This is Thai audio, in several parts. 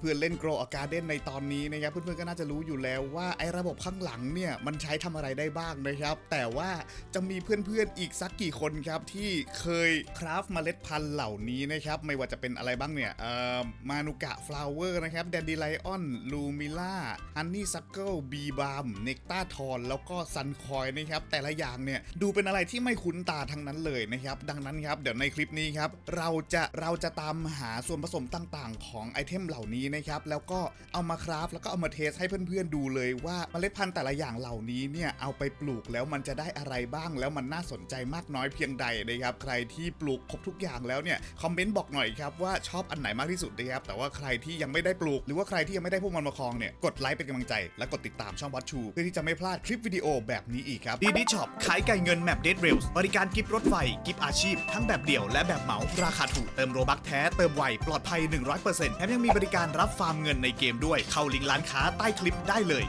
เพื่อนๆเล่น Grow a Garden ในตอนนี้นะครับเพื่อนๆก็น่าจะรู้อยู่แล้วว่าไอ้ระบบข้างหลังเนี่ยมันใช้ทำอะไรได้บ้างนะครับ แต่ว่าจะมีเพื่อนๆอีกสักกี่คนครับที่เคยคราฟเมล็ดพันธุ์เหล่านี้นะครับไม่ว่าจะเป็นอะไรบ้างเนี่ยเอ่อมานุกะฟลาวเวอร์นะครับแดนดีไลออนลูมิล่าฮันนี่ซักเกิลบีบามเนกตาทอนแล้วก็ซันคอยนะครับแต่ละอย่างเนี่ยดูเป็นอะไรที่ไม่คุ้นตาทั้งนั้นเลยนะครับดังนั้นครับเดี๋ยวในคลิปนี้ครับเราจะเราจะตามหาส่วนผสมต่างๆ ของไอเทมเหล่านี้นะครับแล้วก็เอามาคราฟแล้วก็เอามาเทสให้เพื่อนๆดูเลยว่าเมล็ดพันธุ์แต่ละอย่างเหล่านี้เนี่ยเอาไปปลูกแล้วมันจะได้อะไรบ้าง แล้วมันน่าสนใจมากน้อยเพียงใดนะครับใครที่ปลูกครบทุกอย่างแล้วเนี่ยคอมเมนต์บอกหน่อยครับว่าชอบอันไหนมากที่สุดนะครับแต่ว่าใครที่ยังไม่ได้ปลูก หรือว่าใครที่ยังไม่ได้พวกมันมาครองเนี่ยกดไลค์เป็นกำลังใจ และกดติดตามช่องวัดชูเพื่อที่จะไม่พลาดคลิปวิดีโอแบบนี้อีกครับดีดิช็อปขายไก่เงินแมปเดดเรลบริการกิฟต์รถไฟกิฟต์อาชีพ ทั้งแบบเดี่ยวและแบบเหมาราคาถูกเติมโรบักแท้เติมไวปลอดภัย 100%แถมยังมีบริการรับฟาร์มเงินในเกมด้วยเข้าลิงก์ร้านค้าใต้คลิปได้เลย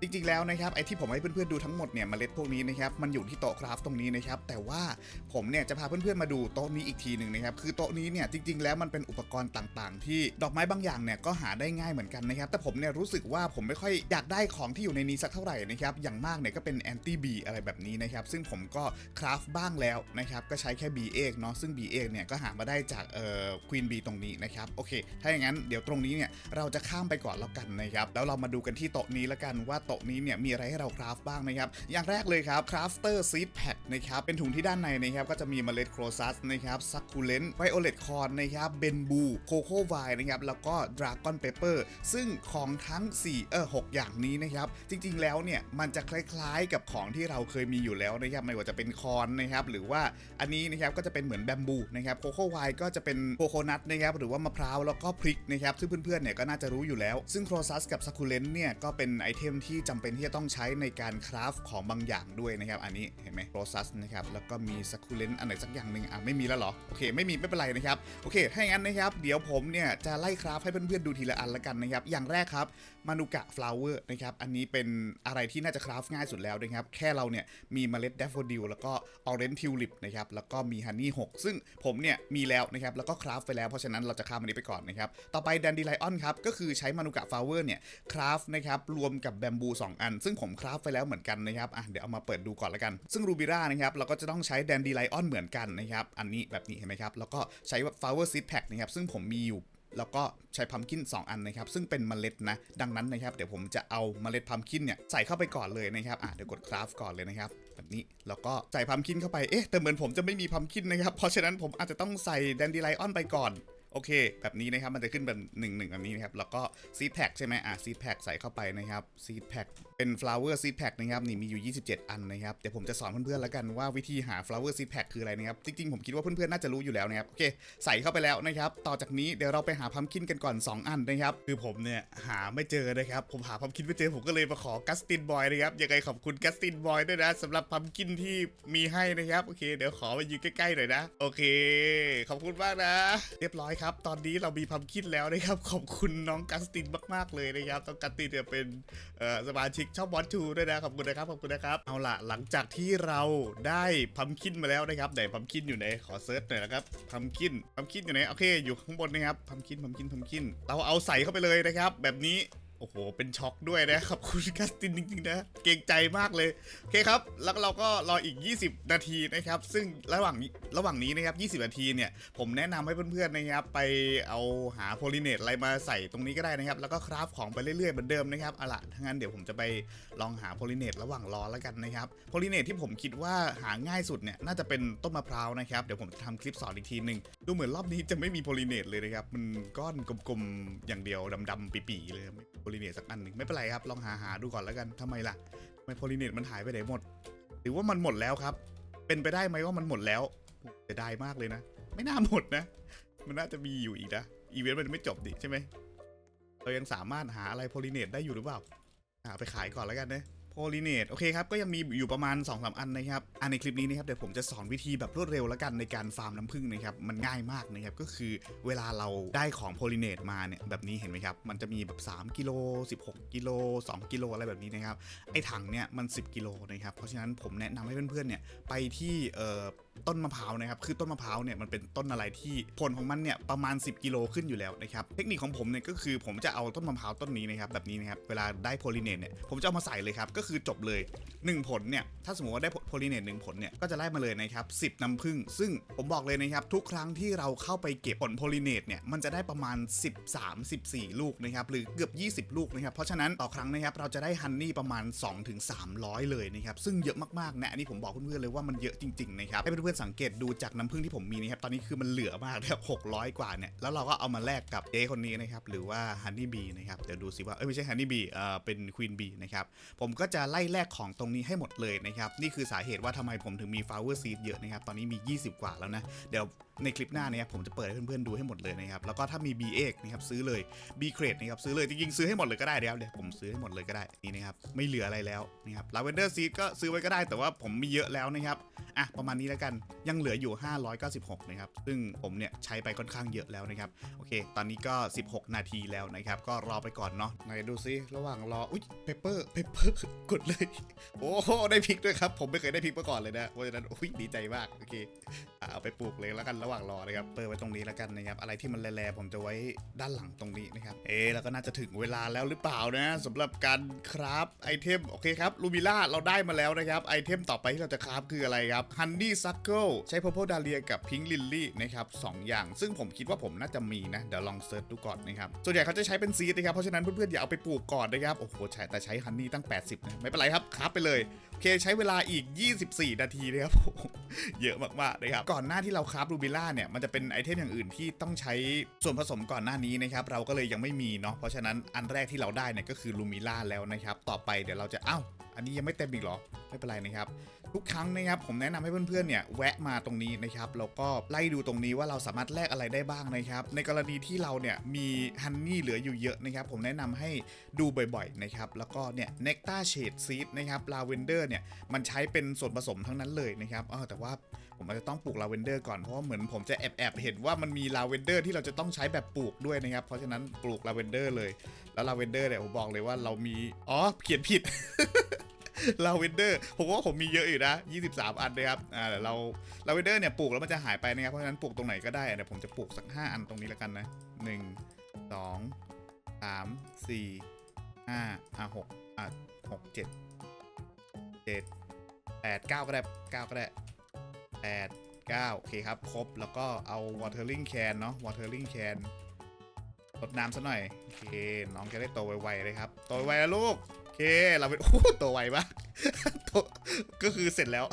จริงๆ แล้วนะครับไอที่ผมให้เพื่อนๆดูทั้งหมดเนี่ยเมล็ดพวกนี้นะครับมันอยู่ที่โต๊ะคราฟตรงนี้นะครับแต่ว่าผมเนี่ยจะพาเพื่อนๆมาดูโต๊ะนี้อีกทีหนึ่งนะครับคือโต๊ะนี้เนี่ยจริงๆ แล้วมันเป็นอุปกรณ์ต่างๆ ที่ดอกไม้บางอย่างเนี่ยก็หาได้ง่ายเหมือนกันนะครับแต่ผมเนี่ยรู้สึกว่าผมไม่ค่อยอยากได้ของที่อยู่ในนี้สักเท่าไหร่นะครับอย่างมากเนี่ยก็เป็นแอนตี้บีอะไรแบบนี้นะครับซึ่งผมก็คราฟบ้างแล้วนะครับก็ใช้แค่บีเอกเนาะซึ่งบีเอกเนี่ยก็หามาได้จากเอ่อควีนบีตรงนี้นะครับโอเค ถ้าอย่างนั้นเดี๋ยวตรงนี้เนี่ยเราจะข้ามไปก่อนแล้วกันนะครับแล้วเรามาดูกันที่โต๊ะนี้แล้วกันว่าโตะนี้เนี่ยมีอะไรให้เราคราฟบ้างนะครับ อย่างแรกเลยครับ Crafter Seed Pack นะครับเป็นถุงที่ด้านในนะครับก็จะมีเมล็ดโครซัสนะครับซักคูเลนไวโอเลตคอนนะครับเบนบูโคโค่ไวนะครับแล้วก็ดราก้อนเปเปอร์ซึ่งของทั้ง4เออ6อย่างนี้นะครับจริงๆแล้วเนี่ยมันจะคล้ายๆกับของที่เราเคยมีอยู่แล้วนะครับไม่ว่าจะเป็นคอนนะครับหรือว่าอันนี้นะครับก็จะเป็นเหมือนแบมบูนะครับโคโค่ไวก็จะเป็นโคโคนัทนะครับหรือว่ามะพร้าวแล้วก็พริกนะครับซึ่งเพื่อนๆเนี่ยก็น่าจะรู้อยู่แล้ว ซึ่งโครซัสกับซักคูเลนเนี่ยก็เป็นไอเทมที่จำเป็นที่จะต้องใช้ในการคราฟของบางอย่างด้วยนะครับ อันนี้เห็นไหมโครซัสนะครับ แล้วก็มีซักคูเลนอันไหนสักอย่างหนึ่งอะไม่มีแล้วเหรอ โอเค ไม่มีไม่เป็นไรนะครับ โอเค ถ้าอย่างนั้นนะครับ เดี๋ยวผมเนี่ยจะไล่คราฟให้เพื่อนๆดูทีละอันละกันนะครับ อย่างแรกครับมานุกะฟลาวเวอร์นะครับ อันนี้เป็นอะไรที่น่าจะคราฟง่ายสุดแล้วนะครับ แค่เราเนี่ยมีเมล็ดแดฟโฟดิลแล้วก็ออเรนทิวลิปนะครับ แล้วก็มีฮันนี่6ซึ่งผมเนี่ยมีแล้วนะครับ แล้วก็คราฟไปแล้ว เพราะฉะนั้นเราจะข้ามอันนี้ไปก่อนนะครับ ต่อไปแดนดีไลออนครับ ก็คือใช้มานุกะฟลาวเวอร์เนี่ยคราฟนะครับรวมกับแบมบู2 อัน ซึ่งผมคราฟไปแล้วเหมือนกันนะครับอะเดี๋ยวเอามาเปิดดูก่อนละกัน ซึ่งรูบิร่านะครับเราก็จะต้องใช้แดนดีไลออนเหมือนกันนะครับอันนี้แบบนี้เห็นไหมครับแล้วก็ใช้ฟลาวเวอร์ซีดแพ็กนะครับซึ่งผมมีอยู่แล้วก็ใช้พัมคิน 2 อันนะครับ ซึ่งเป็นเมล็ดนะ ดังนั้นนะครับ เดี๋ยวผมจะเอาเมล็ดพัมคินเนี่ยใส่เข้าไปก่อนเลยนะครับ อะเดี๋ยวกดคราฟก่อนเลยนะครับ แบบนี้ แล้วก็ใส่พัมคินเข้าไป เอ๊ะ แต่เหมือนผมจะไม่มีพัมคินนะครับ เพราะฉะนั้นผมอาจจะต้องใส่แดนดีไลออนไปก่อน โอเค แบบนี้นะครับมันจะขึ้นเป็น1นึ่งแบบนี้นะครับแล้วก็ซีดแพ็กใช่ไหมอะซีดแพ็กใส่เข้าไปนะครับซีดแพ็กเป็น flower seed pack นะครับนี่มีอยู่ 27 อันนะครับเดี๋ยวผมจะสอนเพื่อนๆแล้วกันว่าวิธีหา flower seed pack คืออะไรนะครับจริงๆผมคิดว่าเพื่อนๆน่าจะรู้อยู่แล้วนะครับโอเคใส่เข้าไปแล้วนะครับต่อจากนี้เดี๋ยวเราไปหาพัมคินกันก่อน 2 อันนะครับคือผมเนี่ยหาไม่เจอนะครับผมหาพัมคินไม่เจอผมก็เลยมาขอกัสตินบอยนะครับยังไงขอบคุณกัสตินบอยด้วยนะสำหรับพัมคินที่มีให้นะครับโอเค เดี๋ยวขอมายืนใกล้ๆหน่อยนะ โอเค ขอบคุณมากนะ เรียบร้อยครับ ตอนนี้เรามีพัมคิดแล้วนะครับ ขอบคุณน้องกัสตินมากๆเลยนะครับต้องกัสตินเนี่ยเป็นสมาชิกช่องบอสชูด้วยนะขอบคุณนะครับขอบคุณนะครับเอาล่ะหลังจากที่เราได้พัมคินมาแล้วนะครับไหนพัมคินอยู่ไหนขอเซิร์ชหน่อยนะครับพัมคินพัมคินอยู่ไหนโอเคอยู่ข้างบนนะครับพัมคินพัมคินพัมคินเราเอาใส่เข้าไปเลยนะครับ แบบนี้ โอ้โห เป็นช็อกด้วยนะขอบคุณกัสตินจริงๆนะ เกรงใจมากเลย โอเคครับ แล้วเราก็รออีก 20 นาทีนะครับ ซึ่งระหว่างนี้ระหว่างนี้นะครับ 20 นาทีเนี่ย ผมแนะนำให้เพื่อนๆนะครับ ไปเอาหาโพลิเนตอะไรมาใส่ตรงนี้ก็ได้นะครับ แล้วก็คราฟของไปเรื่อยๆเหมือนเดิมนะครับเอาละถ้างั้นเดี๋ยวผมจะไปลองหาโพลิเนตระหว่างรอแล้วกันนะครับ โพลิเนตที่ผมคิดว่าหาง่ายสุดเนี่ย น่าจะเป็นต้นมะพร้าวนะครับ เดี๋ยวผมจะทำคลิปสอนอีกทีหนึ่งดูเหมือนรอบนี้จะไม่มีโพลิเนตเลยนะครับ มันก้อนกลมๆอย่างเดียวดำๆปีๆเลยโพลิเนตสักอันหนึ่งไม่เป็นไรครับ ลองหาหาดูก่อนแล้วกันทำไมล่ะทำไมโพลิเนตมันหายไปไหนหมด หรือว่ามันหมดแล้วครับ เป็นไปได้ไหมว่ามันหมดแล้วจะได้มากเลยนะ ไม่น่าหมดนะ มันน่าจะมีอยู่อีกนะอีเวนต์มันไม่จบดิใช่ไหมเรายังสามารถหาอะไรโพลิเนตได้อยู่หรือเปล่าหาไปขายก่อนแล้วกันนะ ลิเนตโอเคครับ ก็ยังมีอยู่ประมาณ2อสอันนะครับอันในคลิปนี้นะครับเดี๋ยวผมจะสอนวิธีแบบรวดเร็วแล้วกันในการฟาร์มน้ำผึ้งนะครับมันง่ายมากนะครับก็คือเวลาเราได้ของโพลิเนตมาเนี่ยแบบนี้เห็นไหมครับมันจะมีแบบ 3กิโล16กิโล2กิโลอะไรแบบนี้นะครับไอถังเนี่ยมัน 10กิโลนะครับเพราะฉะนั้นผมแนะนำให้เพื่อนๆเนี่ยไปที่เอ่อ ต้นมะพร้าวนะครับคือต้นมะพร้าวเนี่ยมันเป็นต้นอะไรที่ผลของมันเนี่ยประมาณ 10 กิโลขึ้นอยู่แล้วนะครับเทคนิคของผมเนี่ยก็คือผมจะเอาต้นมะพร้าวต้นนี้นะครับแบบนี้นะครับเวลาได้โพลิเนตเนี่ยผมจะเอามาใส่เลยครับก็คือจบเลย 1 ผลเนี่ยถ้าสมมติว่าได้โพลิเนตหนึ่งผลเนี่ยก็จะไล่มาเลยนะครับ10น้ำผึ้งซึ่งผมบอกเลยนะครับทุกครั้งที่เราเข้าไปเก็บผลโพลิเนตเนี่ยมันจะได้ประมาณ 13 14 ลูกนะครับหรือเกือบ 20 ลูกนะครับเพราะฉะนั้นต่อครั้งนะครับเราจะได้ฮันนี่ประมาณ 2-300 เลยนะครับซึ่งเยอะมากๆนะอันนี้ผมบอกเพื่อนๆเลยว่ามันเยอะจริงๆนะครับให้เพื่อนๆสังเกตดูจากน้ำผึ้งที่ผมมีนะครับตอนนี้คือมันเหลือมากนะครับ600กว่าเนี่ยแล้วเราก็เอามาแลกกับเจ๊คนนี้นะครับหรือว่าฮันนี่บีนะครับเดี๋ยวดูสิว่าเอ้ยไม่ใช่ฮันนี่บีเอ่อเป็นควีนบีนะครับผมก็จะไล่แลกของตรงนี้ให้หมดเลยนะครับนี่คือสาเหตุว่าทำไมผมถึงมีฟลาวเวอร์ซีดเยอะนะครับตอนนี้มี 20 กว่าแล้วนะเดี๋ยว ในคลิปหน้าเนี่ยผมจะเปิดให้เพื่อนๆดูให้หมดเลยนะครับแล้วก็ถ้ามี B เอกนะครับซื้อเลย B crate นะครับซื้อเลยจริงๆซื้อให้หมดเลยก็ได้นะครับเดี๋ยวผมซื้อให้หมดเลยก็ได้นี่นะครับไม่เหลืออะไรแล้วนะครับ lavender seed ก็ซื้อไว้ก็ได้แต่ว่าผมมีเยอะแล้วนะครับอะประมาณนี้แล้วกันยังเหลืออยู่ 596 นะครับ ซึ่งผมเนี่ยใช้ไปค่อนข้างเยอะแล้วนะครับ โอเค ตอนนี้ก็ 16 นาทีแล้วนะครับ ก็รอไปก่อนเนาะไหนดูซิ ระหว่างรอ อุ๊ยเปเปอร์เปเปอร์กดเลย โอ้โห ได้พิกด้วยครับ ผมไม่เคยได้พิกมาก่อนเลยนะเพราะฉะนั้น อุ๊ย ดีใจมาก โอเค เอาไปปลูกเลยแล้วกันระหว่างรอนะครับเปิดไว้ตรงนี้แล้วกันนะครับอะไรที่มันแร่ๆผมจะไว้ด้านหลังตรงนี้นะครับเอ๊แล้วก็น่าจะถึงเวลาแล้วหรือเปล่านะสำหรับการคราฟไอเทมโอเคครับลูมิล่าเราได้มาแล้วนะครับไอเทมต่อไปที่เราจะคราฟคืออะไรครับ Honey Suckle ใช้ Purple Dahlia กับ Pink Lily นะครับสองอย่าง ซึ่งผมคิดว่าผมน่าจะมีนะเดี๋ยวลองเซิร์ชดูก่อนนะครับส่วนใหญ่เขาจะใช้เป็นซีดนะครับเพราะฉะนั้นเพื่อนๆอย่าเอาไปปลูกก่อนนะครับโอ้โหใช้แต่ใช้ฮันนี่ตั้ง 80นะไม่เป็นไรครับคราฟไปเลย เคใช้เวลาอีก 24 นาทีนะครับโอ้โหเยอะมากๆนะครับก่อนหน้าที่เราคราฟลูบิล่าเนี่ยมันจะเป็นไอเทมอย่างอื่นที่ต้องใช้ส่วนผสมก่อนหน้านี้นะครับเราก็เลยยังไม่มีเนาะเพราะฉะนั้นอันแรกที่เราได้เนี่ยก็คือลูมิล่าแล้วนะครับต่อไปเดี๋ยวเราจะเอ้าอันนี้ยังไม่เต็มอีกเหรอไม่เป็นไรนะครับทุกครั้งนะครับผมแนะนำให้เพื่อนๆเนี่ยแวะมาตรงนี้นะครับแล้วก็ไล่ดูตรงนี้ว่าเราสามารถแลกอะไรได้บ้างนะครับในกรณีที่เราเนี่ยมีฮันนี่เหลืออยู่เยอะนะครับผมแนะนำให้ดูบ่อยๆนะครับแล้วก็เนี่ยเนกตาเชดซีดนะครับลาเวนเดอร์เนี่ยมันใช้เป็นส่วนผสมทั้งนั้นเลยนะครับออแต่ว่าผมอาจจะต้องปลูกลาเวนเดอร์ก่อนเพราะว่าเหมือนผมจะแอบๆเห็นว่ามันมีลาเวนเดอร์ที่เราจะต้องใช้แบบปลูกด้วยนะครับ เพราะฉะนั้นปลูกลาเวนเดอร์เลย แล้วลาเวนเดอร์เนี่ยผมบอกเลยว่าเรามีอ๋อเขียนผิดลาเวนเดอร์ผมว่าผมมีเยอะอยู่นะ 23 อันนะครับอ่าเดี๋ยวเราลาเวนเดอร์เนี่ยปลูกแล้วมันจะหายไปนะครับเพราะฉะนั้นปลูกตรงไหนก็ได้เดี๋ยวผมจะปลูกสัก 5 อันตรงนี้แล้วกันนะ 1 2 3 4 5อะ6อะ6 7 7 8 9ก็ได้9ก็ได้8 9โอเคครับ ครบแล้วก็เอา watering can เนาะ watering can รดน้ำซะหน่อย โอเค น้องจะได้โตไวๆเลยครับ โตไวแล้วลูก โอเค เราเป็นโอ้โหโตไวมากโตก็คือเสร็จแล้ว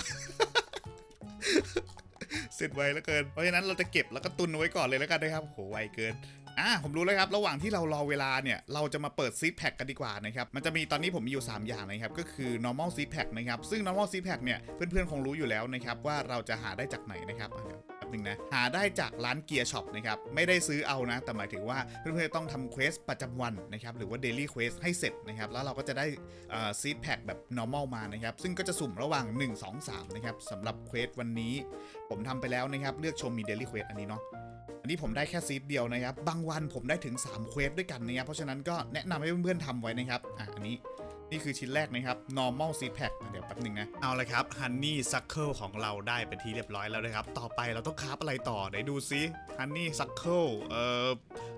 เสร็จไวแล้วเกิน เพราะฉะนั้นเราจะเก็บแล้วก็ตุนไว้ก่อนเลยแล้วกันนะครับโหไวเกิน อะผมรู้แล้วครับ ระหว่างที่เรารอเวลาเนี่ย เราจะมาเปิดซีแพ็กกันดีกว่านะครับ มันจะมีตอนนี้ผมมีอยู่ 3 อย่างนะครับ ก็คือ normal ซีแพคนะครับ ซึ่ง normal ซีแพคเนี่ย เพื่อนๆ คงรู้อยู่แล้วนะครับว่าเราจะหาได้จากไหนนะครับ อะเดี๋ยวแป๊บนึงนะ หาได้จากร้านเกียร์ช็อปนะครับ ไม่ได้ซื้อเอานะ แต่หมายถึงว่าเพื่อนๆต้องทำเควสประจำวันนะครับ หรือว่า daily quest ให้เสร็จนะครับ แล้วเราก็จะได้ซีดแพ็กแบบ normal มานะครับ ซึ่งก็จะสุ่มระหว่าง 1 2 3 นะครับสำหรับเควสวันนี้ ผมทำไปแล้วนะครับ เลือกชมมี daily quest อันนี้เนาะอันนี้ผมได้แค่ซีดเดียวนะครับ บางวันผมได้ถึง 3 เควสด้วยกันนะครับ เพราะฉะนั้นก็แนะนำให้เพื่อนๆทำไว้นะครับ อะ อันนี้ นี่คือชิ้นแรกนะครับ normal seed pack อะเดี๋ยวแป๊บหนึ่งนะ เอาละครับ honey suckle ของเราได้เป็นที่เรียบร้อยแล้วนะครับ ต่อไปเราต้องคราฟอะไรต่อไหนดูซิ honey suckle เอ่อ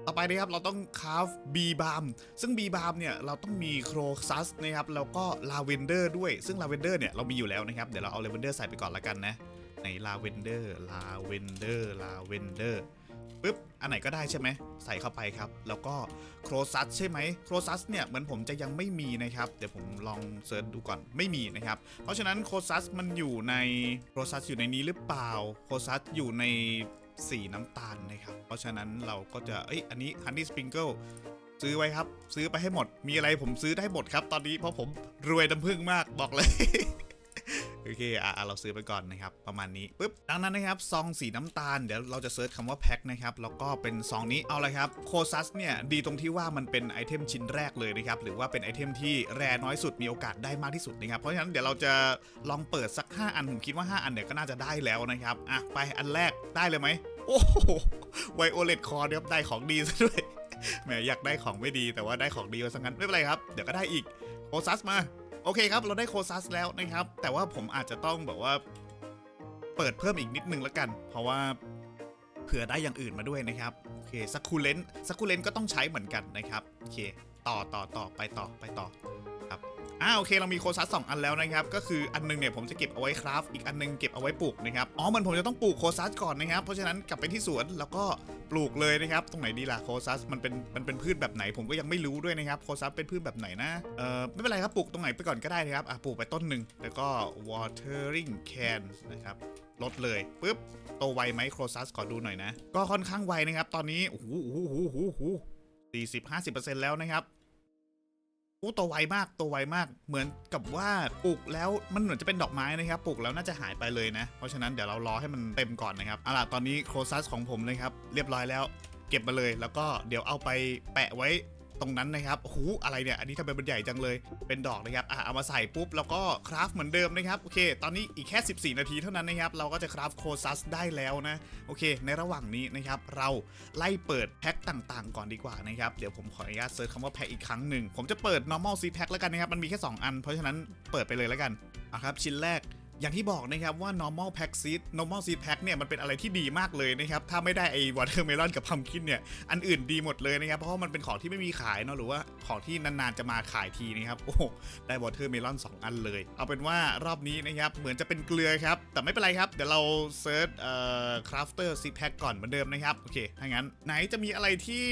ต่อไปนะครับ เราต้องคราฟ bee balm ซึ่ง bee balm เนี่ย เราต้องมี crocus นะครับ แล้วก็ lavender ด้วย ซึ่ง lavender เนี่ย เรามีอยู่แล้วนะครับ เดี๋ยวเราเอา lavender ใส่ไปก่อนละกันนะ ใน lavender lavender lavender ปึ๊บ อันไหนก็ได้ใช่ไหม ใส่เข้าไปครับ แล้วก็โครซัสใช่ไหมโครซัสเนี่ย เหมือนผมจะยังไม่มีนะครับ เดี๋ยวผมลองเซิร์ชดูก่อน ไม่มีนะครับ เพราะฉะนั้นโครซัสมันอยู่ในโครซัสอยู่ในนี้หรือเปล่า โครซัสอยู่ในสีน้ำตาลนะครับ เพราะฉะนั้นเราก็จะ เอ้ย อันนี้ฮันนี่สปริงเกิลซื้อไว้ครับ ซื้อไปให้หมด มีอะไรผมซื้อได้หมดครับ ตอนนี้เพราะผมรวยน้ำผึ้งมากบอกเลย โอเคอะเราซื้อไปก่อนนะครับ ประมาณนี้ปุ๊บดังนั้นนะครับซองสีน้ำตาลเดี๋ยวเราจะเซิร์ชคำว่าแพ็คนะครับแล้วก็เป็นซองนี้เอาเลยครับโคซัสเนี่ยดีตรงที่ว่ามันเป็นไอเทมชิ้นแรกเลยนะครับหรือว่าเป็นไอเทมที่แรน้อยสุดมีโอกาสได้มากที่สุดนะครับเพราะฉะนั้นเดี๋ยวเราจะลองเปิดสัก 5 อันผมคิดว่า 5 อันเนี่ยก็น่าจะได้แล้วนะครับอะไปอันแรกได้เลยไหมโอ้โหไวโอเลตคอร์ครับได้ของดีซะด้วยแหมอยากได้ของไม่ดีแต่ว่าได้ของดีมาซะงั้นไม่เป็นไรครับ เดี๋ยวก็ได้อีกโคซัสมา อเคครับ เราได้โคซัสแล้วนะครับ แต่ว่าผมอาจจะต้องแบบว่า เปิดเพิ่มอีกนิดนึงแล้วกัน เพราะว่าเผื่อได้อย่างอื่นมาด้วยนะครับ โอเคสักคูเลนสักคูเลนก็ต้องใช้เหมือนกันนะครับ โอเค ต่อต่อต่อไปต่อไปต่อ อ่าโอเคเรามีโคซัสสองอันแล้วนะครับ ก็คืออันหนึงเนี่ยผมจะเก็บเอาไว้คราฟอีกอันหนึงเก็บเอาไว้ปลูกนะครับอ๋อมันผมจะต้องปลูกโคซัสก่อนนะครับ เพราะฉะนั้นกลับไปที่สวนแล้วก็ปลูกเลยนะครับ ตรงไหนดีล่ะโคซัสมันเป็นมันเป็นพืชแบบไหนผมก็ยังไม่รู้ด้วยนะครับโคซัสเป็นพืชแบบไหนนะเอ่อไม่เป็นไรครับปลูกตรงไหนไปก่อนก็ได้นะครับอะปลูกไปต้นหนึ่งแล้วก็ watering can นะครับลดเลยปุ๊บโตไวไหมโครซัสขอดูหน่อยนะ ก็ค่อนข้างไวนะครับ ตอนนี้โอ้โหโอ้โหโอ้โหโอ้โหสี่สิบห้าสิบเปอร์เซ็นต์แล้วนะครับ อ้ตัวไวมากตัวไวมาก เหมือนกับว่าปลูกแล้วมันเหมือนจะเป็นดอกไม้นะครับปลูกแล้วน่าจะหายไปเลยนะ เพราะฉะนั้นเดี๋ยวเรารอให้มันเต็มก่อนนะครับเอาล่ะตอนนี้โครซัสของผมนะครับเรียบร้อยแล้ว เก็บมาเลย แล้วก็เดี๋ยวเอาไปแปะไว้ ตรงนั้นนะครับโอ้โหอะไรเนี่ย อันนี้ทำไมมันใหญ่จังเลย เป็นดอกนะครับ อะเอามาใส่ปุ๊บ แล้วก็คราฟเหมือนเดิมนะครับ โอเค ตอนนี้อีกแค่ 14 นาทีเท่านั้นนะครับ เราก็จะคราฟโคซัสได้แล้วนะ โอเค ในระหว่างนี้นะครับ เราไล่เปิดแพ็คต่างๆ ก่อนดีกว่านะครับ เดี๋ยวผมขออนุญาตเซิร์ชคำว่าแพ็คอีกครั้งหนึ่ง ผมจะเปิด normal seed pack แล้วกันนะครับ มันมีแค่ 2 อัน เพราะฉะนั้นเปิดไปเลยแล้วกันอะครับ ชิ้นแรก อย่างที่บอกนะครับว่า normal pack seed normal seed pack เนี่ยมันเป็นอะไรที่ดีมากเลยนะครับ ถ้าไม่ได้ไอ้ watermelon กับ pumpkin เนี่ย อันอื่นดีหมดเลยนะครับ เพราะว่ามันเป็นของที่ไม่มีขายเนาะหรือว่าของที่นานๆจะมาขายทีนะครับ โอ้ได้ watermelon 2 อันเลย เอาเป็นว่ารอบนี้นะครับเหมือนจะเป็นเกลือครับ แต่ไม่เป็นไรครับ เดี๋ยวเราเซิร์ชเอ่อ crafter seed pack ก่อนเหมือนเดิมนะครับ โอเคถ้างั้น ไหนจะมีอะไรที่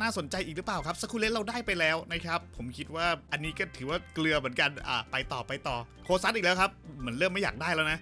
น่าสนใจอีกหรือเปล่าครับสคูเลนเราได้ไปแล้วนะครับผมคิดว่าอันนี้ก็ถือว่าเกลือเหมือนกันอะไปต่อไปต่อโคซัสอีกแล้วครับเหมือนเริ่มไม่อยากากได้แล้วนะ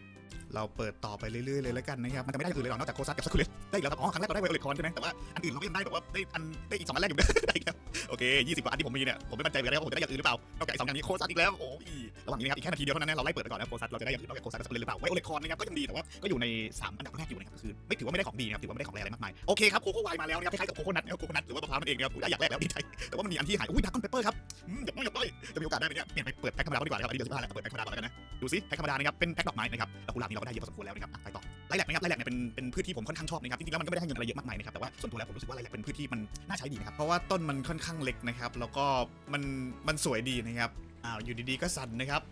เราเปิดต่อไปเรื่อยๆเลยแล้วกันนะครับ มันจะไม่ได้อื่นเลยหรอกนอกจากโคซัสกับสคูเลตได้อีกแล้วครับอ๋อครั้งแรกเราได้ไวโอเลตคอนใช่ไหมแต่ว่าอันอื่นเราก็ยังได้แบบว่าได้อันได้อีกสองอันแรกอยู่นะได้อีกแล้วโอเค20กว่าอันที่ผมมีเนี่ยผมไม่มั่นใจเหมือนกันว่าผมจะได้อย่างอื่นหรือเปล่านอกจากไอ้สองอย่างนี้โคซัสอีกแล้วโอ้ยระหว่างนี้นะครับอีกแค่นาทีเดียวเท่านั้นนะเราไล่เปิดไปก่อนนะโคซัสเราจะได้อย่างอื่นนอกจากโคซัสกับสคูเลตหรือเปล่าไวโอเลตคอนนะครับก็ยังดีแต่ว่าก็อยู่ในสามอันดับแรกอยู่นะครับคือไม่ถือว่าไม่ได้ของดีนะครับถือว่าไม่ได้ของแรงอะไรมากมายโอเคครับโคโค่ไวน์มาแล้วนะครับคล้ายๆกับโคโค่นัทนะครับโคโค่นัทหรือว่ามะพร้าวนั่นเองนะครับอยได้อย่างแรกแล้วดีใจแต่ว่ามันมีอันที่หายอุ้ยดักคอนเปเปอร์ครับ เดี๋ยวไม่ยหยบน้อยจะมีโอกาสได้ไหมเนี่ยเปลี่ยนไปเปิดแพ็คธรรมดาก็ดีกว่านะครับอันนี้เดือนสิบห้าแล้วเปิดแพ็คธรรมดาก่อนแล้วกันนะดูสิแพ็คธรรมดานะครับเป็นแพ็คดอกไม้นะครับแล้วกุหลาบนี่เราก็ได้เยอะพอสมควรแล้วนะครับไปต่อไลแลกนะครับไลแลกเนี่ยเป็นเป็นพืชที่ผมค่อนข้างชอบนะครับจริงๆแล้วมันก็ไม่ได้ให้เงินอะไรเยอะมากมายนะครับแต่ว่าส่วนตัวแล้วผมรู้สึกว่าไลแลกเป็นพืชที่มันน่าใช้ดีนะครับเพราะว่าต้นมันค่อนข้างเล็กนะครับแล้วก็มันมันสวยดีนะครับอ้าวอยู่ดีๆก็สั่นนะครับ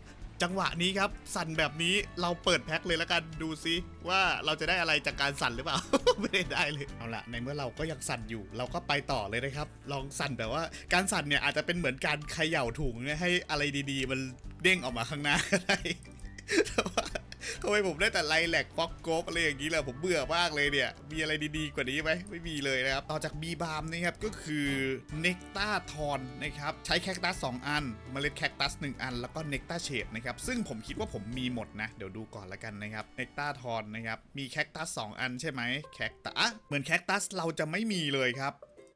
จังหวะนี้ครับ สั่นแบบนี้เราเปิดแพ็คเลยแล้วกันดูซิว่าเราจะได้อะไรจากการสั่นหรือเปล่า ไม่ได้ได้เลยเอาละในเมื่อเราก็ยังสั่นอยู่ เราก็ไปต่อเลยนะครับ ลองสั่นแบบว่าการสั่นเนี่ยอาจจะเป็นเหมือนการเขย่าถุงให้อะไรดีๆ มันเด้งออกมาข้างหน้าก็ได้แต่ว่า ทำไมผมได้แต่ไลแหลกฟ็อกโกฟอะไรอย่างนี้แหละผมเบื่อมากเลยเนี่ย มีอะไรดีๆกว่านี้ไหมไม่มีเลยนะครับต่อจากบีบามนะครับก็คือเนกตาทอนนะครับใช้แคคตัส 2 อัน เมล็ดแคคตัส 1 อัน แล้วก็เนกตาเชดนะครับซึ่งผมคิดว่าผมมีหมดนะ เดี๋ยวดูก่อนละกันนะครับเนกตาทอนนะครับมีแคคตัส 2 อันใช่ไหมแคคตัสอะเหมือนแคคตัสเราจะไม่มีเลยครับ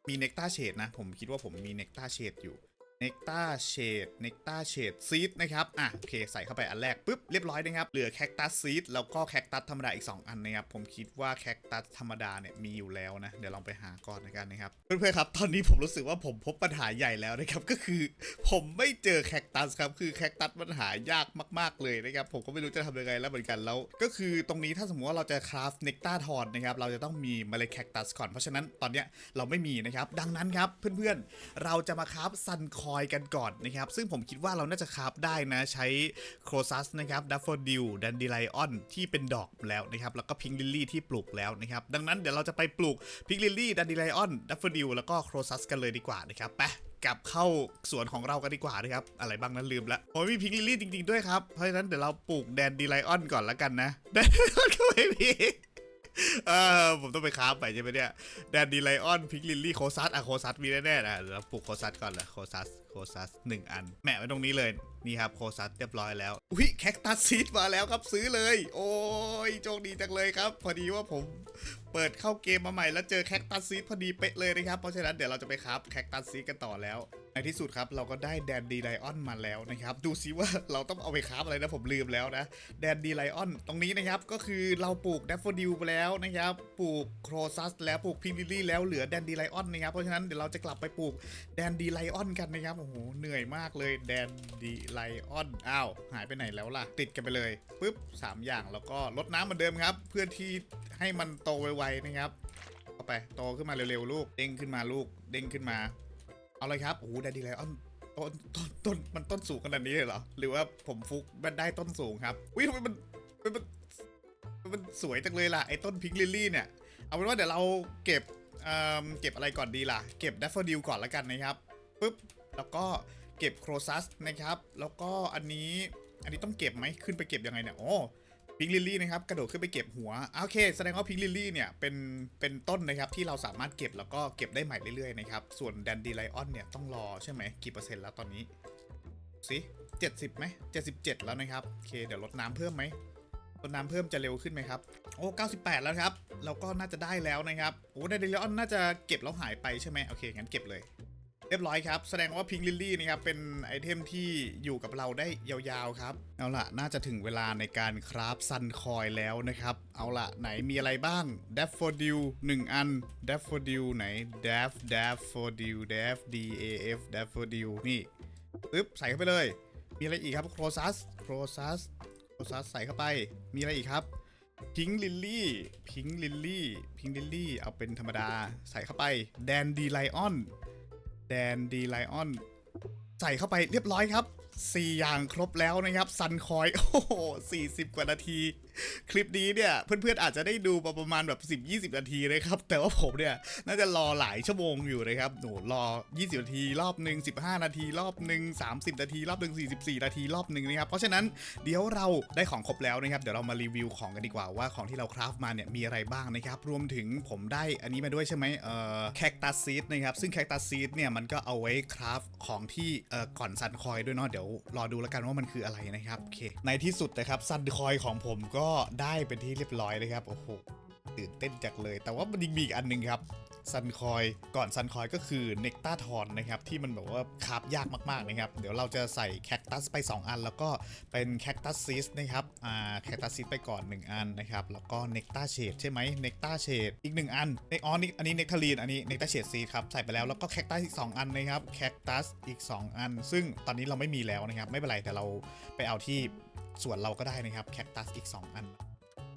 มีเนกตาเชดนะ ผมคิดว่าผมมีเนกตาเชดอยู่ เนกตาเชดเนกตาเชดซีดนะครับ อะ โอเค ใส่เข้าไปอันแรกปุ๊บ เรียบร้อยนะครับ เหลือแคคตัสซีดแล้วก็แคคตัสธรรมดาอีก 2 อันนะครับ ผมคิดว่าแคคตัสธรรมดาเนี่ยมีอยู่แล้วนะ เดี๋ยวลองไปหาก่อนนะกันนะครับ เพื่อนๆครับ ตอนนี้ผมรู้สึกว่าผมพบปัญหาใหญ่แล้วนะครับ ก็คือผมไม่เจอแคคตัสครับ คือแคคตัสมันหายากมาก ๆเลยนะครับ ผมก็ไม่รู้จะทำยังไงแล้วเหมือนกัน แล้ว ก็คือตรงนี้ถ้าสมมติว่าเราจะคราฟเนกตาทอนนะครับ เราจะต้องมีเมล็ดแคคตัสก่อน เพราะฉะนั้นตอนเนี้ยเราไม่มีนะครับ ดังนั้นครับเพื่อนๆ เราจะมาคราฟซันคออยกันก่อนนะครับ ซึ่งผมคิดว่าเราน่าจะคราฟได้นะ ใช้โครซัสนะครับดัฟเฟดิลดันดีไลออนที่เป็นดอกแล้วนะครับ แล้วก็พิงลิลลี่ที่ปลูกแล้วนะครับ ดังนั้นเดี๋ยวเราจะไปปลูกพิงลิลลี่ดันดีไลออนดัฟเฟดิลแล้วก็โครซัสกันเลยดีกว่านะครับไปกลับเข้าสวนของเรากันดีกว่านะครับ อะไรบ้างนั้นลืมละโอ้ยมีพิงลิลลี่จริง ๆด้วยครับ เพราะฉะนั้นเดี๋ยวเราปลูกแดนดีไลออนก่อนละกันนะแดนดีไลออนก็ไม่มี เออผมต้องไปค้าไปใช่ไหมเนี่ยแดนดีไลออนพิกลิลลี่โคซัสอะโคซัสมีแน่ๆนะเดี๋ยวเราปลูกโคซัสก่อนเลยโคซัส ซัสหนึ่งอันแหมะไว้ตรงนี้เลยนี่ครับโคซัสเรียบร้อยแล้วอุ้ยแคคตัสซีดมาแล้วครับซื้อเลย โอ้ยโชคดีจังเลยครับ พอดีว่าผมเปิดเข้าเกมมาใหม่แล้วเจอแคคตัสซีดพอดีเป๊ะเลยนะครับเพราะฉะนั้นเดี๋ยวเราจะไปครับแคคตัสซีดกันต่อแล้วในที่สุดครับ เราก็ได้แดนดีไลออนมาแล้วนะครับ ดูซิว่าเราต้องเอาไปคราฟอะไรนะผมลืมแล้วนะ แดนดีไลออนตรงนี้นะครับ ก็คือเราปลูกแดฟโฟดิลไปแล้วนะครับ ปลูกโครซัสแล้วปลูกพิงลิลี่แล้วเหลือแดนดีไลออนนะครับ เพราะฉะนั้นเดี๋ยวเราจะกลับไปปลูกแดนดีไลออนกันนะครับโอ้โหเหนื่อยมากเลยแดนดีไลออนอ้าวหายไปไหนแล้วล่ะ ติดกันไปเลยปุ๊บสามอย่างแล้วก็ลดน้ำเหมือนเดิมครับ เพื่อที่ให้มันโตไวๆนะครับเอาไปโตขึ้นมาเร็วๆลูกเด้งขึ้นมาลูกเด้งขึ้นมา เอาเลยครับโอ้โหแดนดีไลออนต้นต้นต้นมันต้นสูงขนาดนี้เลยเหรอหรือว่าผมฟุกมันได้ต้นสูงครับอุ้ยทำไมมันมันมันมันสวยจังเลยล่ะไอ้ต้นพิงลิลลี่เนี่ยเอาเป็นว่าเดี๋ยวเราเก็บเอ่อเก็บอะไรก่อนดีล่ะ เก็บดัฟเฟอร์ดิลก่อนล้วกันนะครับปุ๊บ แล้วก็เก็บโครซัสนะครับ แล้วก็อันนี้อันนี้ต้องเก็บไหมขึ้นไปเก็บยังไงเนี่ยโอ้พิงลิลลี่นะครับกระโดดขึ้นไปเก็บหัวโอเค แสดงว่าพิงลิลลี่เนี่ยเป็นเป็นต้นนะครับที่เราสามารถเก็บแล้วก็เก็บได้ใหม่เรื่อยๆนะครับส่วนแดนดีไลออนเนี่ยต้องรอใช่ไหมกี่เปอร์เซ็นต์แล้วตอนนี้สิ70ไหม77แล้วนะครับโอเคเดี๋ยวลดน้ำเพิ่มไหมลดน้ำเพิ่มจะเร็วขึ้นไหมครับโอ้98แล้วครับเราก็น่าจะได้แล้วนะครับโอ้ไดเดลิออนน่าจะเก็บแล้วหายไปใช่ไหมโอเคงั้นเก็บเลย เรียบร้อยครับ แสดงว่าพิงลิลลี่นะครับเป็นไอเทมที่อยู่กับเราได้ยาวๆครับ เอาล่ะน่าจะถึงเวลาในการคราฟซันคอยแล้วนะครับ เอาล่ะไหนมีอะไรบ้าง d a f f o d i l 1อัน d a f f o d i l ไหน d a f d a f f o d i l d a f d a f d a f f o d i l นี่ปึ๊บใส่เข้าไปเลย มีอะไรอีกครับโครซัสโครซัสโครซัสใส่เข้าไป มีอะไรอีกครับพิงลิลลี่พิงลิลลี่พิงลิลลี่เอาเป็นธรรมดาใส่เข้าไปแดนดีไลออน แดนดีไลออนใส่เข้าไปเรียบร้อยครับ 4 อย่างครบแล้วนะครับ ซันคอย โอ้โห40 กว่านาที คลิปนี้เนี่ยเพื่อนๆอาจจะได้ดูประมาณแบบ 10-20 นาทีนะครับ แต่ว่าผมเนี่ยน่าจะรอหลายชั่วโมงอยู่นะครับหนูรอ 20 นาทีรอบหนึ่ง15 นาทีรอบหนึ่ง30 นาทีรอบหนึ่ง44 นาทีรอบหนึ่งนะครับเพราะฉะนั้นเดี๋ยวเราได้ของครบแล้วนะครับเดี๋ยวเรามารีวิวของกันดีกว่าว่าของที่เราคราฟมาเนี่ยมีอะไรบ้างนะครับรวมถึงผมได้อันนี้มาด้วยใช่ไหมเอ่อแคคตัสซีดนะครับซึ่งแคคตัสซีดเนี่ยมันก็เอาไว้คราฟของที่เอ่อก่อนซันคอยด้วยเนาะเดี๋ยวรอดูแล้วกันว่ามันคืออะไรนะครับโอเคในที่สุดนะครับซันคอยของผมก็็ได้เป็นที่เรียบร้อยเลยครับ โอ้โห ตื่นเต้นจักเลย แต่ว่ามันยังมีอีกอันหนึงครับซันคอยก่อนซันคอยก็คือเนกตาทอนนะครับที่มันแบบว่าคาบยากมากๆนะครับ เดี๋ยวเราจะใส่แคคตัสไป 2 อัน แล้วก็เป็นแคคตัสซีสนะครับอ่าแคคตัสซีสไปก่อน 1 อันนะครับ แล้วก็เนกตาเชดใช่ไหมเนกตาเชดอีก 1 อันเนอ๋อนี่อันนี้เนกทาลีนอันนี้เนกตาเชดซีครับใส่ไปแล้วแล้วก็แคคตัสอีก 2 อันนะครับแคคตัสอีก 2 อัน ซึ่งตอนนี้เราไม่มีแล้วนะครับไม่เป็นไรแต่เราไปเอาที่ สวนเราก็ได้นะครับแคคตัสอีก 2 อัน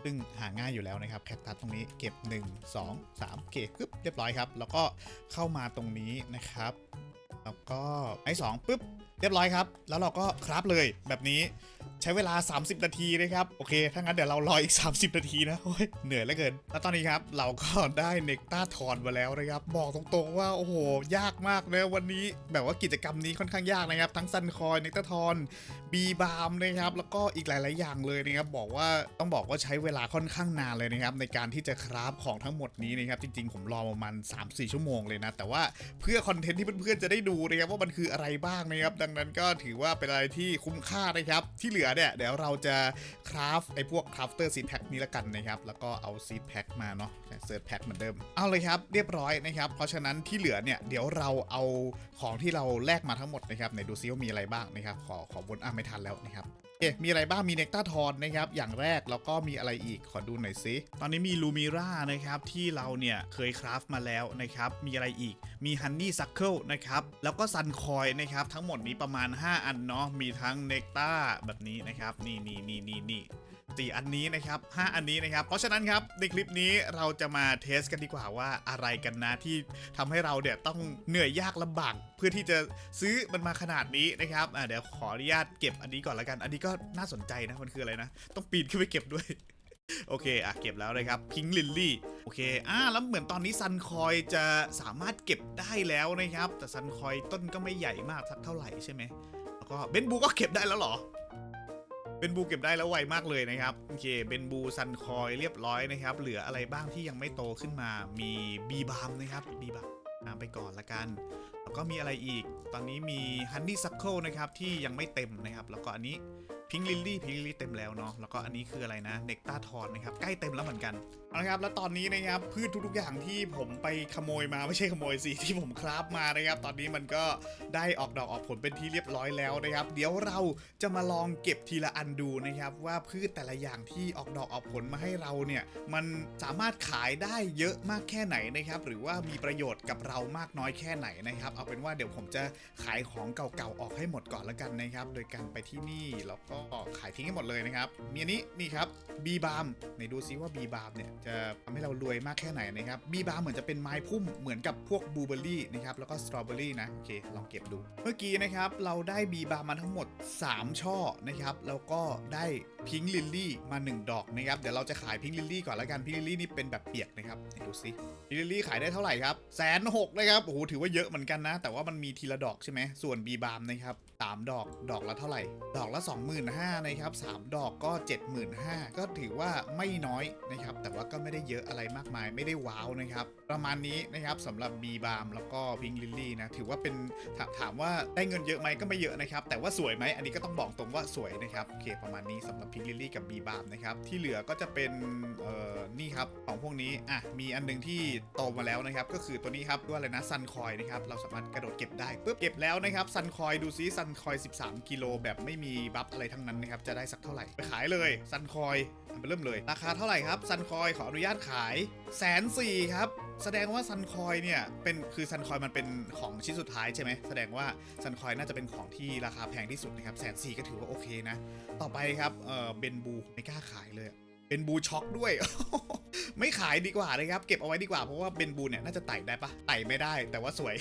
ซึ่งหาง่ายอยู่แล้วนะครับแคคตัสตรงนี้เก็บ 1 2 3 เก็บปึ๊บเรียบร้อยครับ แล้วก็เข้ามาตรงนี้นะครับ แล้วก็ไอ้สองปึ๊บ เรียบร้อยครับ แล้วเราก็คราฟเลยแบบนี้ใช้เวลา 30 นาทีนะครับ โอเค ถ้างั้นเดี๋ยวเรารออีก 30 นาทีนะโอ้ยเหนื่อยเหลือเกิน แล้วตอนนี้ครับ เราก็ได้เนกต้าทอนมาแล้วนะครับ บอกตรงๆว่า โอ้โห ยากมากนะวันนี้ แบบว่ากิจกรรมนี้ค่อนข้างยากนะครับ ทั้งซันคอยเนกต้าทอนบีบามนะครับ แล้วก็อีกหลาย ๆ อย่างเลยนะครับ บอกว่าต้องบอกว่าใช้เวลาค่อนข้างนานเลยนะครับ ในการที่จะคราฟของทั้งหมดนี้นะครับ จริง ๆ ผมรอประมาณ3-4 ชั่วโมงเลยนะ แต่ว่าเพื่อคอนเทนต์ที่เพื่อนๆจะได้ดูนะครับว่ามันคืออะไรบ้างนะครับดังนั้นก็ถือว่าเป็นอะไรที่คุ้มค่านะครับ ที่เหลือเนี่ยเดี๋ยวเราจะคราฟไอ้พวกคราฟเตอร์ซีดแพ็คนี้ละกันนะครับ แล้วก็เอาซีดแพ็คมาเนาะเซิร์ชแพ็คเหมือนเดิม เอาเลยครับ เรียบร้อยนะครับ เพราะฉะนั้นที่เหลือเนี่ยเดี๋ยวเราเอาของที่เราแลกมาทั้งหมดนะครับไหนดูซิว่ามีอะไรบ้างนะครับ ขอขอบนอะไม่ทันแล้วนะครับ เอ๊มีอะไรบ้างมีเนกตาทอนนะครับอย่างแรกแล้วก็มีอะไรอีกขอดูหน่อยสิตอนนี้มีลูมิรานะครับที่เราเนี่ยเคยคราฟมาแล้วนะครับมีอะไรอีกมีฮันนี่ซักเคิลนะครับแล้วก็ซันคอยนะครับทั้งหมดนี้ประมาณ 5 อันเนาะมีทั้งเนกตาแบบนี้นะครับนี่นี่นี่นี่นี่ สี่อันนี้นะครับห้าอันนี้นะครับ เพราะฉะนั้นครับในคลิปนี้เราจะมาเทสกันดีกว่าว่าอะไรกันนะที่ทำให้เราเนี่ยต้องเหนื่อยยากลำบากเพื่อที่จะซื้อมันมาขนาดนี้นะครับอะเดี๋ยวขออนุญาตเก็บอันนี้ก่อนละกัน อันนี้ก็น่าสนใจนะมันคืออะไรนะ ต้องปีนขึ้นไปเก็บด้วยโอเค อะ เก็บแล้วนะครับ พิงลิลลี่ โอเค อ่า แล้วเหมือนตอนนี้ซันคอยจะสามารถเก็บได้แล้วนะครับ แต่ซันคอยต้นก็ไม่ใหญ่มากสักเท่าไหร่ใช่ไหม แล้วก็เบนบูก็เก็บได้แล้วหรอ เป็นบูเก็บได้แล้วไวมากเลยนะครับโอเคเป็นบูซันคอยเรียบร้อยนะครับ เหลืออะไรบ้างที่ยังไม่โตขึ้นมามีบีบามนะครับบีบามตามไปก่อนละกัน แล้วก็มีอะไรอีก ตอนนี้มีฮันนี่ซั c เคิลนะครับที่ยังไม่เต็มนะครับ แล้วก็อันนี้ พิงลิลลี่พิงลิลลี่เต็มแล้วเนาะแล้วก็อันนี้คืออะไรนะเนกตาทอนนะครับใกล้เต็มแล้วเหมือนกันเอาละครับแล้วตอนนี้นะครับพืชทุกๆอย่างที่ผมไปขโมยมาไม่ใช่ขโมยสิที่ผมคราฟมานะครับ ตอนนี้มันก็ได้ออกดอกออกผลเป็นที่เรียบร้อยแล้วนะครับ เดี๋ยวเราจะมาลองเก็บทีละอันดูนะครับว่าพืชแต่ละอย่างที่ออกดอกออกผลมาให้เราเนี่ยมันสามารถขายได้เยอะมากแค่ไหนนะครับหรือว่ามีประโยชน์กับเรามากน้อยแค่ไหนนะครับเอาเป็นว่าเดี๋ยวผมจะขายของเก่าๆออกให้หมดก่อนละกันนะครับ โดยการไปที่นี่แล้วก็ขายทิ้งให้หมดเลยนะครับ มีอันนี้นี่ครับบีบาร์มไหนดูซิว่าบีบาร์มเนี่ยจะทำให้เรารวยมากแค่ไหนนะครับบีบาร์มเหมือนจะเป็นไม้พุ่มเหมือนกับพวกบลูเบอร์รี่นะครับแล้วก็สตรอเบอรี่นะโอเคลองเก็บดู เมื่อกี้นะครับเราได้บีบาร์มาทั้งหมด 3 ช่อนะครับแล้วก็ได้พิงลิลลี่มา 1 ดอกนะครับเดี๋ยวเราจะขายพิงลิลลี่ก่อนละกันพิงลิลลี่นี่เป็นแบบเปียกนะครับไหนดูซิพิงลิลลี่ขายได้เท่าไหร่ครับแสนหกนะครับโอ้โหถือว่าเยอะเหมือนกันนะ แต่ว่ามันมีทีละดอกใช่ไหมส่วนบีบามนะครับสดอกดอกละเท่าไหร่ ดอกละ25,000นะครับสามดอกก็ 75,000 ก็ถือว่าไม่น้อยนะครับ แต่ว่าก็ไม่ได้เยอะอะไรมากมาย ไม่ได้ว้าวนะครับ ประมาณนี้นะครับสำหรับบีบาร์มแล้วก็พิงลิลลี่นะ ถือว่าเป็นถาถามว่าได้เงินเยอะไหมก็ไม่เยอะนะครับ แต่ว่าสวยไหมอันนี้ก็ต้องบอกตรงว่าสวยนะครับโอเคประมาณนี้สำหรับพิงลิลลี่กับบีบาร์มนะครับ ที่เหลือก็จะเป็นเอ่อนี่ครับของพวกนี้อะมีอันหนึงที่โตมาแล้วนะครับ ก็คือตัวนี้ครับว่าอะไรนะซันคอยนะครับเราสามารถกระโดดเก็บได้ปุ๊บเก็บแล้วนะครับซันคอยดูซิซันคอย 13 กิโลแบบไม่มีบัฟอะไรทั้งนั้นนะครับจะได้สักเท่าไหร่ไปขายเลยซันคอยทำไปเริ่มเลย ราคาเท่าไหร่ครับซันคอยขออนุญาตขายแสนสี่ครับแสดงว่าซันคอยเนี่ยเป็นคือซันคอยมันเป็นของชิ้นสุดท้ายใช่ไหมแสดงว่าซันคอยน่าจะเป็นของที่ราคาแพงที่สุดนะครับแสนสี่ก็ถือว่าโอเคนะ ต่อไปครับเออเบนบูไม่กล้าขายเลย เบนบูช็อกด้วย ไม่ขายดีกว่านะครับ เก็บเอาไว้ดีกว่าเพราะว่าเบนบูเนี่ยน่าจะไต่ได้ปะไต่ไม่ได้แต่ว่าสวย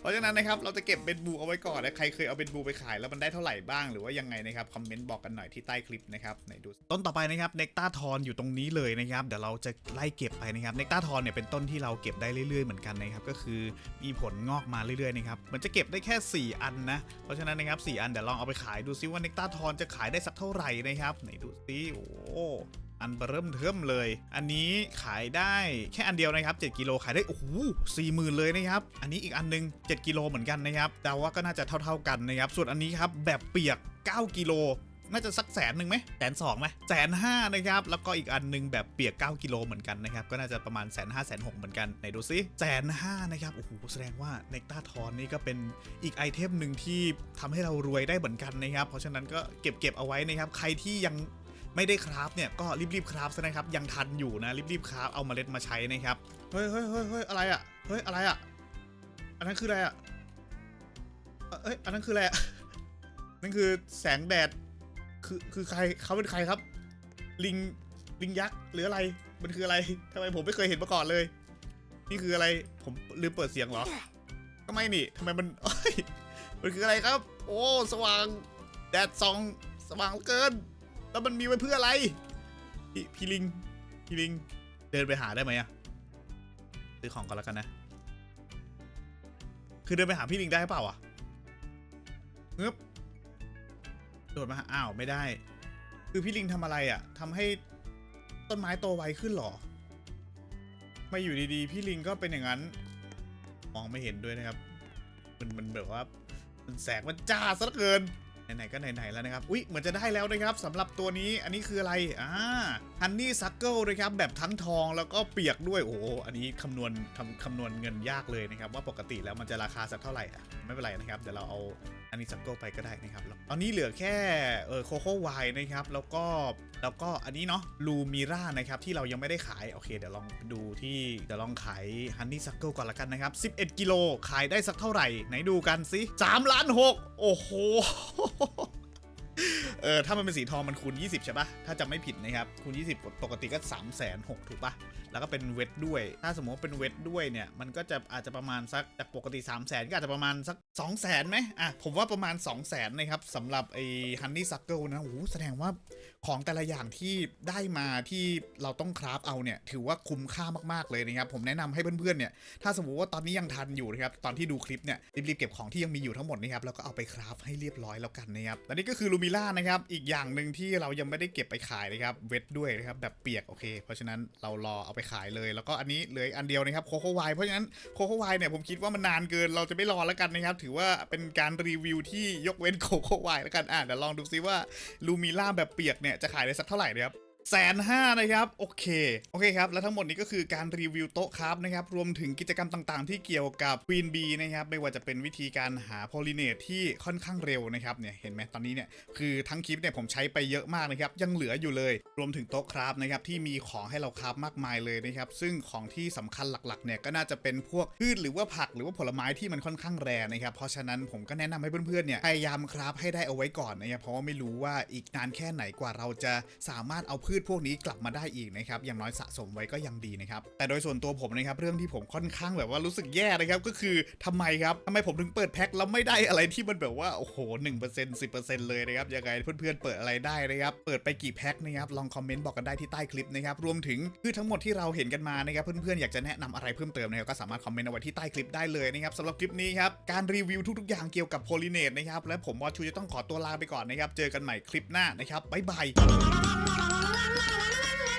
เพราะฉะนั้นนะครับเราจะเก็บเบนบูเอาไว้ก่อนนะใครเคยเอาเบนบูไปขายแล้วมันได้เท่าไหร่บ้างหรือว่ายังไงนะครับคอมเมนต์บอกกันหน่อยที่ใต้คลิปนะครับไหนดูต้นต่อไปนะครับเนกตาทอนอยู่ตรงนี้เลยนะครับเดี๋ยวเราจะไล่เก็บไปนะครับเนกตาทอนเนี่ยเป็นต้นที่เราเก็บได้เรื่อยๆเหมือนกันนะครับก็คือมีผลงอกมาเรื่อยๆนะครับมันจะเก็บได้แค่ 4 อันนะเพราะฉะนั้นนะครับ4อันเดี๋ยวลองเอาไปขายดูซิว่าเนกตาทอนจะขายได้สักเท่าไหร่นะครับไหนดูซิโอ้ อันเริ่มเทิมเลย อันนี้ขายได้แค่อันเดียวนะครับ 7กิโลขายได้โอ้โหสี่หมื่นเลยนะครับ อันนี้อีกอันนึง 7กิโลเหมือนกันนะครับแต่ว่าก็น่าจะเท่า ๆกันนะครับส่วนอันนี้ครับแบบเปียก 9กิโลน่าจะสักแสนหนึ่งไหมแสนสองไหมแสนห้านะครับ แล้วก็อีกอันหนึงแบบเปียก 9 กิโลเหมือนกันนะครับ ก็น่าจะประมาณแสนห้าแสนหกเหมือนกันไหนดูซิแสนห้านะครับ โอ้โห แสดงว่าเนกตาทอนนี่ก็เป็นอีกไอเทมหนึ่งที่ทำให้เรารวยได้เหมือนกันนะครับ เพราะฉะนั้นก็เก็บเก็บเอาไว้นะครับ ใครที่ยัง ไม่ได้คราฟเนี่ยก็รีบๆคราฟซะนะครับยังทันอยู่นะรีบๆคราฟเอาเมล็ดมาใช้นะครับเฮ้ยเฮ้ยเฮ้ยเฮ้ยอะไรอะเฮ้ยอะไรอะอันนั้นคืออะไรอะเอ้ยอันนั้นคืออะไรอะนั่นคือแสงแดดคือคือใครเขาเป็นใครครับ ลิงลิงยักษ์หรืออะไรมันคืออะไรทำไมผมไม่เคยเห็นมาก่อนเลย นี่คืออะไรผมลืมเปิดเสียงเหรอ ก็ไม่นี่ทำไมมันมันคืออะไรครับ โอ้สว่างแดดส่องสว่างเกิน แล้วมันมีไว้เพื่ออะไรพี่พี่ลิงพี่ลิงเดินไปหาได้ไหมอะซื้อของก่อนแล้วกันนะ คือเดินไปหาพี่ลิงได้เปล่าอะเงึบโดดมาหาอ้าวไม่ได้ คือพี่ลิงทำอะไรอะ่ะทำให้ต้นไม้โตไวขึ้นหรอ ไม่อยู่ดีๆ พี่ลิงก็เป็นอย่างนั้น มองไม่เห็นด้วยนะครับ มันมันแบบว่า มันแสงมันจ้าซะเหลือเกิน ไหนๆก็ไหนๆแล้วนะครับ อุ๊ย เหมือนจะได้แล้วนะครับสำหรับตัวนี้อันนี้คืออะไร อ่าฮันนี่ซักเกิลนะครับแบบทั้งทองแล้วก็เปียกด้วยโอ้โหอันนี้คำนวณทำคำนวณเงินยากเลยนะครับว่าปกติแล้วมันจะราคาสักเท่าไหร่อะไม่เป็นไรนะครับเดี๋ยวเราเอาอันนี้ซักเกิลไปก็ได้นะครับแล้วตอนนี้เหลือแค่เออโคโค่ไวนะครับแล้วก็แล้วก็อันนี้เนาะลูมิร่านะครับที่เรายังไม่ได้ขายโอเคเดี๋ยวลองดูที่เดี๋ยวลองขายฮันนี่ซักเกิลก่อนละกันนะครับ11กิโลขายได้สักเท่าไหร่ไหนดูกันสิ3ล้าน6โอ้โหเออถ้ามันเป็นสีทองมันคูณ 20 ใช่ปะถ้าจำไม่ผิดนะครับ คูณ 20 ปกติก็ 3 6 0 0 0ถูกปะแล้วก็เป็นเวทด้วย ถ้าสมมติเป็นเวทด้วยเนี่ย มันก็จะอาจจะประมาณสักแต่ปกติ 3 0 0 0 0 0 ก็อาจจะประมาณสัก 2 0 0 0 0 0ไหมอะ ผมว่าประมาณ 2 0 0 0 0 0นะครับสำหรับไอ้ฮันนี่ซักเกิลนะโอ้โหแสดงว่าของแต่ละอย่างที่ได้มาที่เราต้องคราฟเอาเนี่ย ถือว่าคุ้มค่ามากๆเลยนะครับ ผมแนะนำให้เพื่อนๆเนี่ย ถ้าสมมติว่าตอนนี้ยังทันอยู่นะครับ ตอนที่ดูคลิปเนี่ย รีบๆเก็บของที่ยังมีอยู่ทั้งหมดนะครับ แล้วก็เอาไปคราฟให้เรียบร้อยแล้วกันนะครับ และนี่ก็คือลูมิล่านะครับ อีกอย่างหนึ่งที่เรายังไม่ได้เก็บไปขายนะครับ เวทด้วยนะครับ แบบเปียกโอเค เพราะฉะนั้นเรารอเอาไปขายเลย แล้วก็อันนี้เหลืออกอันเดียวนะครับโคโค่ไวเพราะฉะนั้นโคโค่ไวเนี่ยผมคิดว่ามันนานเกินเราจะไม่รอแล้วกันนะครับ ถือว่าเป็นการรีวิวที่ยกเว้นโคโค่ไวแล้วกันอะเดี๋ยวลองดูซิว่าลูมิล่าแบบเปียกเนี่ยจะขายได้สักเท่าไหร่นะครับ แสนห้านะครับ โอเค โอเคครับ และทั้งหมดนี้ก็คือการรีวิวโต๊ะครับนะครับ รวมถึงกิจกรรมต่างๆ ที่เกี่ยวกับ Queen Bee นะครับ ไม่ว่าจะเป็นวิธีการหา pollinate ที่ค่อนข้างเร็วนะครับ เนี่ย เห็นไหมตอนนี้เนี่ย คือทั้งคลิปเนี่ยผมใช้ไปเยอะมากนะครับ ยังเหลืออยู่เลย รวมถึงโต๊ะคราฟนะครับ ที่มีของให้เราคราฟมากมายเลยนะครับ ซึ่งของที่สำคัญหลักๆ เนี่ย ก็น่าจะเป็นพวกพืชหรือว่าผักหรือว่าผลไม้ที่มันค่อนข้างแรงนะครับ เพราะฉะนั้นผมก็แนะนำให้เพื่อนๆ เนี่ยพยายามคราฟให้ได้เอาไว้ก่อนนะครับ เพราะว่าไม่รู้ว่าอีกนานแค่ไหนกว่าเราจะสามารถเอาพืชพวกนี้กลับมาได้อีกนะครับ อย่างน้อยสะสมไว้ก็ยังดีนะครับ แต่โดยส่วนตัวผมนะครับ เรื่องที่ผมค่อนข้างแบบว่ารู้สึกแย่นะครับ ก็คือทำไมครับทำไมผมถึงเปิดแพ็คแล้วไม่ได้อะไรที่มันแบบว่าโอ้โห1% 10%เลยนะครับ ยังไงเพื่อนๆเปิดอะไรได้นะครับ เปิดไปกี่แพ็คนะครับ ลองคอมเมนต์บอกกันได้ที่ใต้คลิปนะครับ รวมถึงคือทั้งหมดที่เราเห็นกันมานะครับ เพื่อนๆอยากจะแนะนำอะไรเพิ่มเติมนะครับก็สามารถคอมเมนต์เอาไว้ที่ใต้คลิปได้เลยนะครับสำหรับคลิปนี้ครับการรีวิวทุกๆอย่างเกี่ยวกับโพลิเนตนะครับและผมวอชูจะต้องขอตัวลาไปก่อนนะครับเจอกันใหม่คลิปหน้านะครับบ๊ายบาย I'm not a one-on-one.